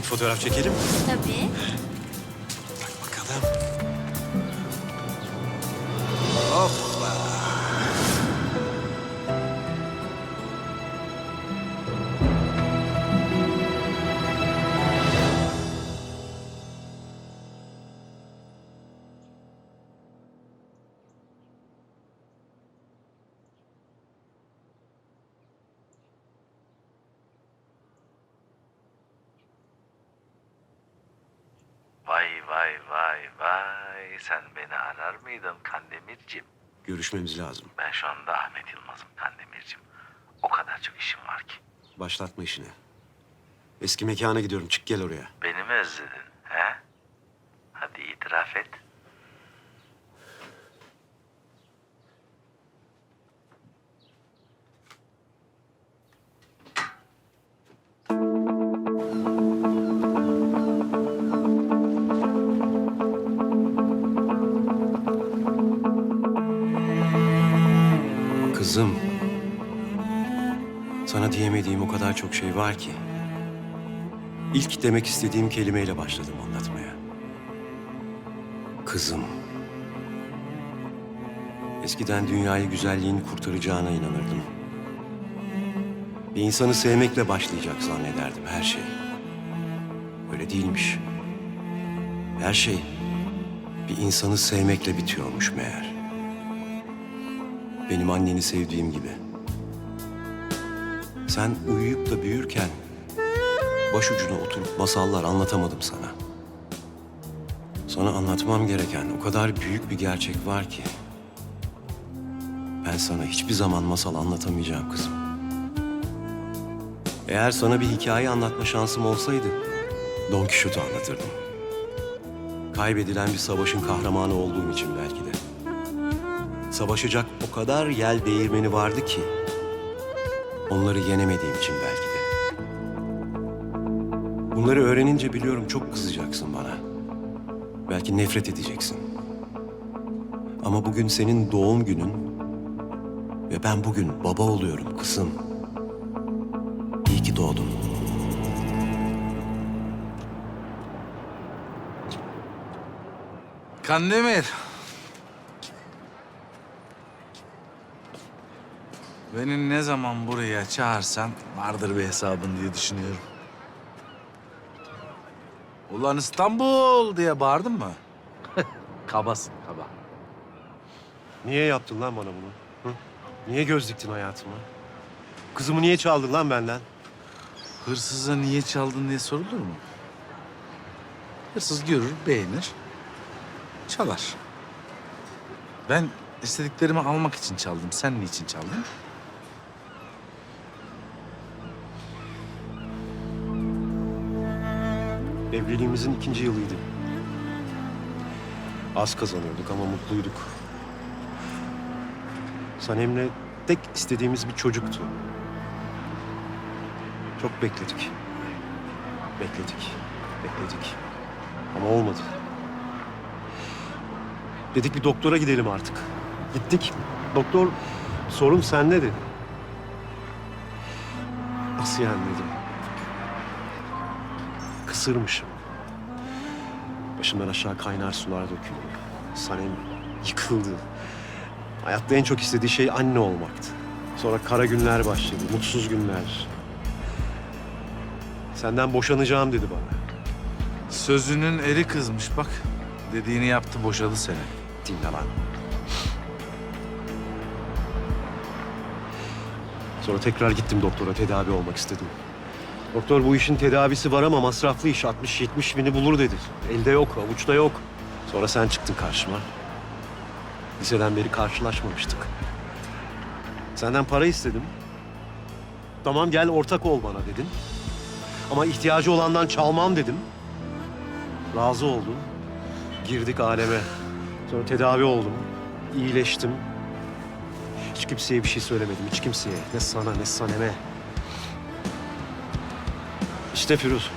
birlikte bir fotoğraf çekelim. Tabii. Bak bakalım. Vay vay vay vay. Sen beni arar mıydın Kandemir'cim? Görüşmemiz lazım. Ben şu anda Ahmet Yılmaz'ım Kandemir'cim. O kadar çok işim var ki. Başlatma işini. Eski mekana gidiyorum. Çık gel oraya. Beni mi özledin? He? Hadi itiraf et. Kadar çok şey var ki. İlk demek istediğim kelimeyle başladım anlatmaya. Kızım. Eskiden dünyayı güzelliğin kurtaracağına inanırdım. Bir insanı sevmekle başlayacak zannederdim her şey. Öyle değilmiş. Her şey bir insanı sevmekle bitiyormuş meğer. Benim anneni sevdiğim gibi. Sen uyuyup da büyürken başucuna oturup masallar anlatamadım sana. Sana anlatmam gereken o kadar büyük bir gerçek var ki. Ben sana hiçbir zaman masal anlatamayacağım kızım. Eğer sana bir hikaye anlatma şansım olsaydı Don Quixote'u anlatırdım. Kaybedilen bir savaşın kahramanı olduğum için belki de. Savaşacak o kadar yel değirmeni vardı ki... ...onları yenemediğim için belki de. Bunları öğrenince biliyorum çok kızacaksın bana. Belki nefret edeceksin. Ama bugün senin doğum günün... ...ve ben bugün baba oluyorum kızım. İyi ki doğdun. Kandemir. Beni ne zaman buraya çağırsan vardır bir hesabın diye düşünüyorum. Ulan İstanbul diye bağırdın mı? Kabasın kaba. Niye yaptın lan bana bunu? Hı? Niye göz diktin hayatıma? Kızımı niye çaldın lan benden? Hırsıza niye çaldın diye sorulur mu? Hırsız görür, beğenir, çalar. Ben istediklerimi almak için çaldım. Sen niçin çaldın? Evliliğimizin ikinci yılıydı. Az kazanıyorduk ama mutluyduk. Sanem'le tek istediğimiz bir çocuktu. Çok bekledik. Bekledik. Bekledik. Ama olmadı. Dedik bir doktora gidelim artık. Gittik. Doktor sorun sende dedi. Nasıl yani dedim. Kısırmışım. Başımdan aşağı kaynar sular döküldü. Sanem yıkıldı. Hayatta en çok istediği şey anne olmaktı. Sonra kara günler başladı, mutsuz günler. Senden boşanacağım dedi bana. Sözünün eri kızmış bak. Dediğini yaptı, boşadı seni. Dinle lan. Sonra tekrar gittim doktora, tedavi olmak istedim. Doktor bu işin tedavisi var ama masraflı iş. 60-70 bini bulur dedi. Elde yok, avuçta yok. Sonra sen çıktın karşıma. Liseden beri karşılaşmamıştık. Senden para istedim. Tamam gel ortak ol bana dedin. Ama ihtiyacı olandan çalmam dedim. Razı oldun. Girdik aleme. Sonra tedavi oldum. İyileştim. Hiç kimseye bir şey söylemedim. Hiç kimseye. Ne sana ne Sanem'e. İşte Firuz.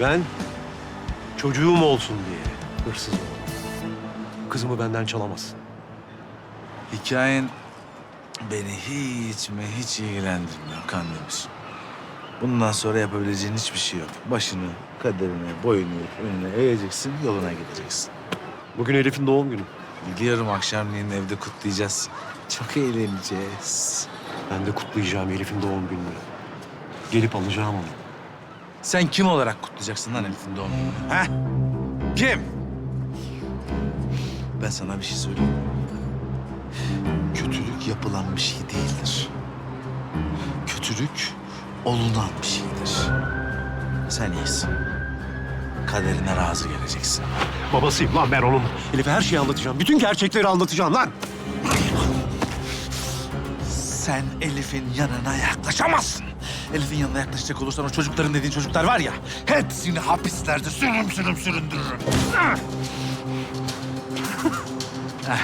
Ben çocuğum olsun diye hırsız oldum. Kızımı benden çalamazsın. Hikayen beni hiç mi hiç ilgilendirmiyor Kandemir. Bundan sonra yapabileceğin hiçbir şey yok. Başını, kaderine, boyunu, önüne eğeceksin, yoluna gideceksin. Bugün Elif'in doğum günü. Biliyorum akşamleyin evde kutlayacağız. Çok eğleneceğiz. Ben de kutlayacağım Elif'in doğum gününü. Gelip alacağım onu. Sen kim olarak kutlayacaksın lan Elif'in doğum gününü? Ha? Kim? Ben sana bir şey söyleyeyim. Kötülük yapılan bir şey değildir. Kötülük olunan bir şeydir. Sen iyisin. Kaderine razı geleceksin. Babasıyım lan ben onun. Elif'e her şeyi anlatacağım. Bütün gerçekleri anlatacağım lan. Sen Elif'in yanına yaklaşamazsın. Elif'in yanına yaklaşacak olursan o çocukların dediğin çocuklar var ya... ...hepsini hapislerde sürüm sürüm süründürürüm. Ah! Ah.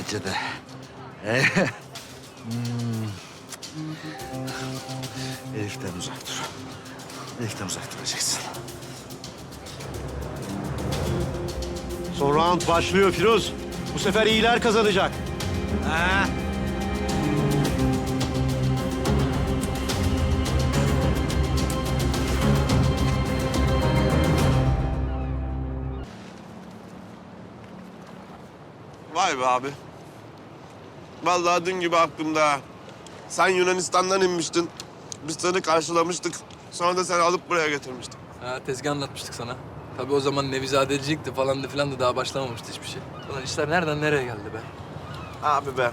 Acıdı. Eh. Hmm. Elif'ten uzak dur. Elif'ten uzak duracaksın. Son round başlıyor Firuz. Bu sefer iyiler kazanacak. Ha? Vay be abi. Vallahi dün gibi aklımda. ha. Sen Yunanistan'dan inmiştin. Biz seni karşılamıştık. Sonra da seni alıp buraya getirmiştik. Ha, tezgah anlatmıştık sana. Tabii o zaman Nevizadecilikti falan da filan da daha başlamamıştı hiçbir şey. Ulan işler nereden nereye geldi be? Abi be.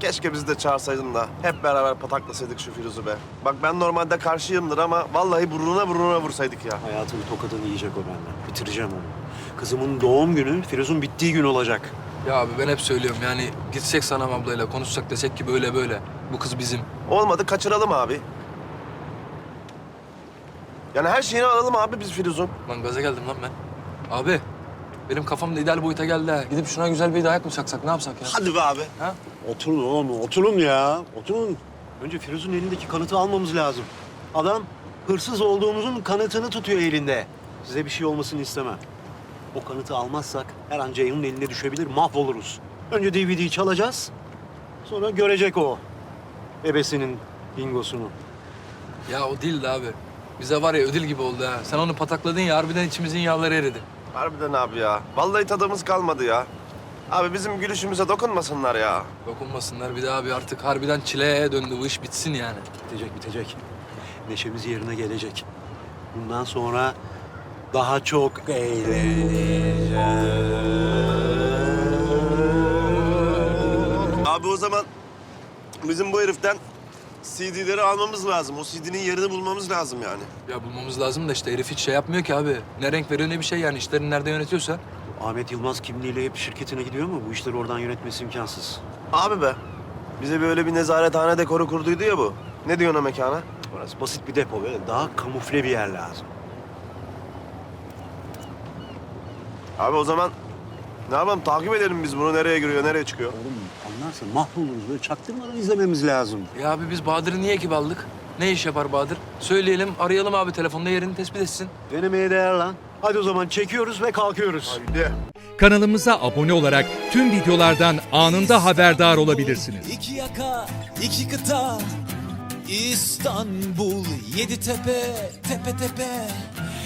Keşke bizi de çağırsaydın da hep beraber pataklasaydık şu Firuz'u be. Bak ben normalde karşıyımdır ama vallahi burnuna burnuna vursaydık ya. Hayatının tokadını yiyecek o benden. Bitireceğim onu. Kızımın doğum günü Firuz'un bittiği gün olacak. Ya abi ben hep söylüyorum yani gitsek Sanam ablayla konuşsak desek ki böyle böyle. Bu kız bizim. Olmadı kaçıralım abi. Yani her şeyini alalım abi biz Firuz'un. Lan gaza geldim lan ben. Abi benim kafam da ideal boyuta geldi ha. Gidip şuna güzel bir dayak mı çaksak ne yapsak ya? Hadi be abi. Ha? Oturun oğlum, oturun ya. Oturun. Önce Firuz'un elindeki kanıtı almamız lazım. Adam hırsız olduğumuzun kanıtını tutuyor elinde. Size bir şey olmasını istemem. O kanıtı almazsak her an Ceyhun'un eline düşebilir, mahvoluruz. Önce DVD'yi çalacağız. Sonra görecek o. Ebesinin bingosunu. Ya o değildi abi. Bize var ya ödül gibi oldu ha. Sen onu patakladın ya harbiden içimizin yağları eridi. Harbiden abi ya. Vallahi tadımız kalmadı ya. Abi bizim gülüşümüze dokunmasınlar ya. Dokunmasınlar bir daha abi artık harbiden çileye döndü bu iş bitsin yani. Bitecek, bitecek. Neşemiz yerine gelecek. Bundan sonra daha çok eğleneceğiz. Abi o zaman bizim bu heriften CD'leri almamız lazım. O CD'nin yerini bulmamız lazım yani. Ya bulmamız lazım da işte herif hiç şey yapmıyor ki abi. Ne renk veriyor ne bir şey yani işlerini nerede yönetiyorsa. Ahmet Yılmaz kimliğiyle hep şirketine gidiyor mu? Bu işleri oradan yönetmesi imkansız. Abi be. Bize böyle bir nezarethane dekoru kurduydu ya bu. Ne diyorsun o mekana? Orası basit bir depo böyle daha kamufle bir yer lazım. Abi o zaman ne yapalım takip edelim biz bunu nereye giriyor nereye çıkıyor. Oğlum anlarsın mahvoluruz böyle çaktırmadan izlememiz lazım. Ya abi biz Bahadır'ı niye ekip aldık? Ne iş yapar Bahadır? Söyleyelim, arayalım abi telefonda yerini tespit etsin. Denemeye değer lan. Hadi o zaman çekiyoruz ve kalkıyoruz. Haydi. Kanalımıza abone olarak tüm videolardan anında haberdar olabilirsiniz. İki yaka, iki kıta, İstanbul, yedi tepe, tepe tepe.